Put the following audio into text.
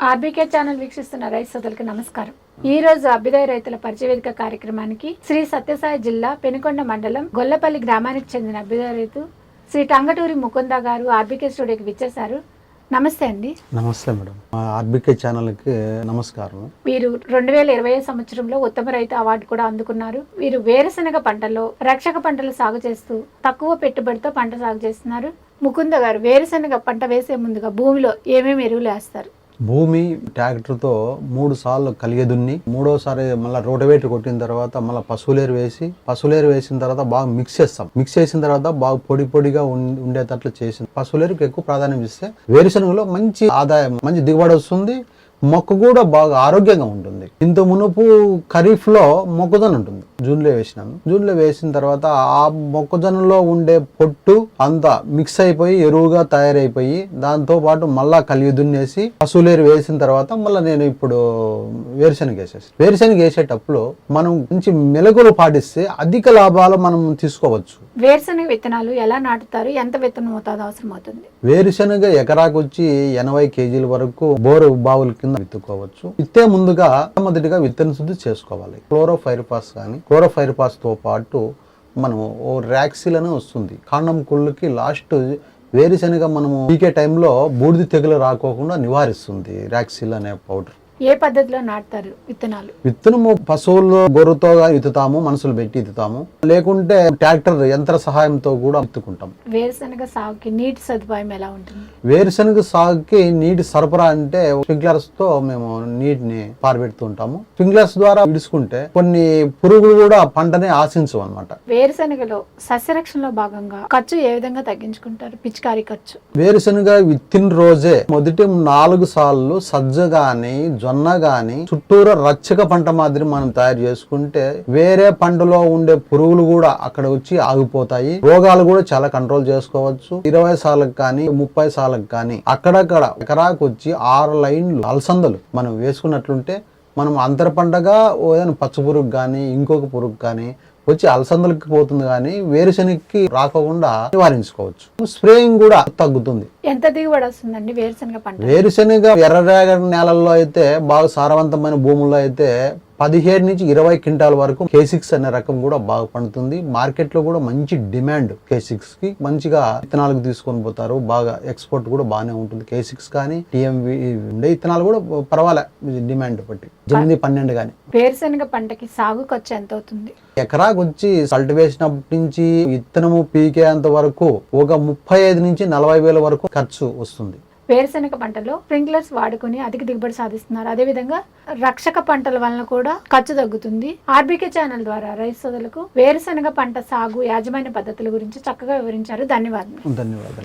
RBK channel వీక్షిస్తున్న రైతు సోదరులకు నమస్కారం. ఈ రోజు అభ్యుదయ రైతుల పరిచయ వేదిక కార్యక్రమానికి శ్రీ సత్యసాయి జిల్లా పెనుకొండ మండలం గొల్లపల్లి గ్రామానికి చెందిన అభ్యుదయ రైతు శ్రీ టంగటూరి ముకుంద గారు ఆర్బీకే స్టూడియోకి విచ్చేశారు. నమస్తే అండి. నమస్తే మేడం. ఆర్బికే ఛానల్కి నమస్కారం. వీరు రెండు వేల ఇరవై సంవత్సరంలో ఉత్తమ రైతు అవార్డు కూడా అందుకున్నారు. వీరు వేరుశనగ పంటలో రక్షక పంటలు సాగు చేస్తూ తక్కువ పెట్టుబడితో పంట సాగు చేస్తున్నారు. ముకుంద గారు వేరుశనగ పంట వేసే ముందుగా భూమిలో ఏమేమి ఎరువులు వేస్తారు? భూమి ట్రాక్టర్తో మూడు సార్లు కలిగేదున్ని మూడోసారి మళ్ళీ రోటవేటర్ కొట్టిన తర్వాత మళ్ళీ పశువులేరు వేసి పశువులేరు వేసిన తర్వాత బాగా మిక్స్ చేస్తాం. మిక్స్ చేసిన తర్వాత బాగా పొడి పొడిగా ఉండేటట్లు చేసింది. పశువులేరుకి ఎక్కువ ప్రాధాన్యం ఇస్తే వేరుశనగలో మంచి ఆదాయం మంచి దిగుబడి వస్తుంది. మొక్క కూడా బాగా ఆరోగ్యంగా ఉంటుంది. ఇంత మునుపు ఖరీఫ్లో మొక్కజొన్న ఉంటుంది. జూన్లో వేసినాము జూన్లో వేసిన తర్వాత ఆ మొక్కజొన్నలో ఉండే పొట్టు అంతా మిక్స్ అయిపోయి ఎరువుగా తయారైపోయి దాంతో పాటు మళ్ళా కలిగి దున్నేసి పశువులేరు వేసిన తర్వాత మళ్ళీ నేను ఇప్పుడు వేరుశనగ వేసేసి వేరుశనగ వేసేటప్పుడు మనం మంచి మెలకులు పాటిస్తే అధిక లాభాలు మనం తీసుకోవచ్చు. వేరుశనగ విత్తనాలు ఎలా నాటుతారు? ఎంత విత్తనం మోతాదు అవసరం అవుతుంది వేరుశనగ ఎకరాకు వచ్చి ఎనభై కేజీల వరకు బోరు బావుల కింద విత్తుకోవచ్చు. విత్తే ముందుగా మొదటిగా విత్తన శుద్ధి చేసుకోవాలి. క్లోరోఫైరిపాస్ కానీ క్లోరోఫైరిపాస్తో పాటు మనం ఓ ర్యాక్సిల్ అనే వస్తుంది. కాండం కుళ్ళుకి లాస్ట్ వేరుశనగ మనము పీకే టైంలో బూడిద తెగులు రాకోకుండా నివారిస్తుంది ర్యాక్సిల్ అనే పౌడర్. ఏ పద్ధతిలో నాటుతారు విత్తనాలు? విత్తనము పశువులు గొర్రెతో విత్తుతాము మనుషులు పెట్టి విత్తుతాము లేకుంటే ట్రాక్టర్ యంత్ర సహాయంతో కూడా విత్తుకుంటాం వేరుశనగ సాగుకి నీటి సదుపాయం ఎలా ఉంటుంది? వేరుశనగ సాగుకి నీటి సరఫరా అంటే స్ప్రింక్లర్స్తో మేము నీటిని పారబెడుతూ ఉంటాము. స్ప్రింక్లర్స్ ద్వారా విడుచుకుంటే కొన్ని పురుగులు కూడా పంటని ఆశించవు అనమాట వేరుశనగలో సస్యరక్షణలో భాగంగా ఖర్చు ఏ విధంగా తగ్గించుకుంటారు? పిచికారీ ఖర్చు. వేరుశనగ విత్తిన రోజే మొదటి నాలుగు సార్లు సజ్జ గాని జొన్న గాని చుట్టూరా రచ్చక పంట మాదిరి మనం తయారు చేసుకుంటే వేరే పంటలో ఉండే పురుగులు కూడా అక్కడ వచ్చి ఆగిపోతాయి. రోగాలు కూడా చాలా కంట్రోల్ చేసుకోవచ్చు. ఇరవై సార్లకు కానీ ముప్పై సార్లకు కానీ అక్కడక్కడ ఎకరాకు వచ్చి ఆరు లైన్లు అలసందలు మనం వేసుకున్నట్లుంటే మనం అంతర పంటగా ఏదైనా పచ్చ పురుగు కానీ ఇంకొక పురుగు కానీ వచ్చి అలసందలకి పోతుంది కానీ వేరుశనగకి రాకుండా నివారించుకోవచ్చు. స్ప్రేయింగ్ కూడా తగ్గుతుంది. ఎంత దిగుబడి వస్తుందండి వేరుశనగ పంట? వేరుశనగ ఎర్రరేగడి నేలల్లో అయితే బాగా సారవంతమైన భూముల్లో అయితే పదిహేడు నుంచి ఇరవై క్వింటాల వరకు కే సిక్స్ అనే రకం కూడా బాగా పండుతుంది. మార్కెట్లో కూడా మంచి డిమాండ్ కే సిక్స్కి మంచిగా విత్తనాలకు తీసుకొని పోతారు. బాగా ఎక్స్పోర్ట్ కూడా బాగానే ఉంటుంది కే సిక్స్ కానీ టిఎంవి ఉండే విత్తనాలు కూడా పర్వాలే డిమాండ్ బట్టి. ఎనిమిది పన్నెండు కానీ. వేరుశనగ పంటకి సాగు ఖర్చు ఎంత అవుతుంది? ఎకరాకు వచ్చి సల్ట్ వేసినప్పటి నుంచి విత్తనము పీకేంత వరకు ఒక ముప్పై ఐదు నుంచి నలభై వేల వరకు ఖర్చు వస్తుంది. వేరుశనగ పంటలో స్ప్రింక్లర్స్ వాడుకుని అధిక దిగుబడి సాధిస్తున్నారు. అదేవిధంగా రక్షక పంటల వలన కూడా ఖర్చు తగ్గుతుంది. ఆర్బీకే ఛానల్ ద్వారా రైతు సోదరులకు వేరుశనగ పంట సాగు యాజమాన్య పద్ధతుల గురించి చక్కగా వివరించారు. ధన్యవాదాలు ధన్యవాదాలు.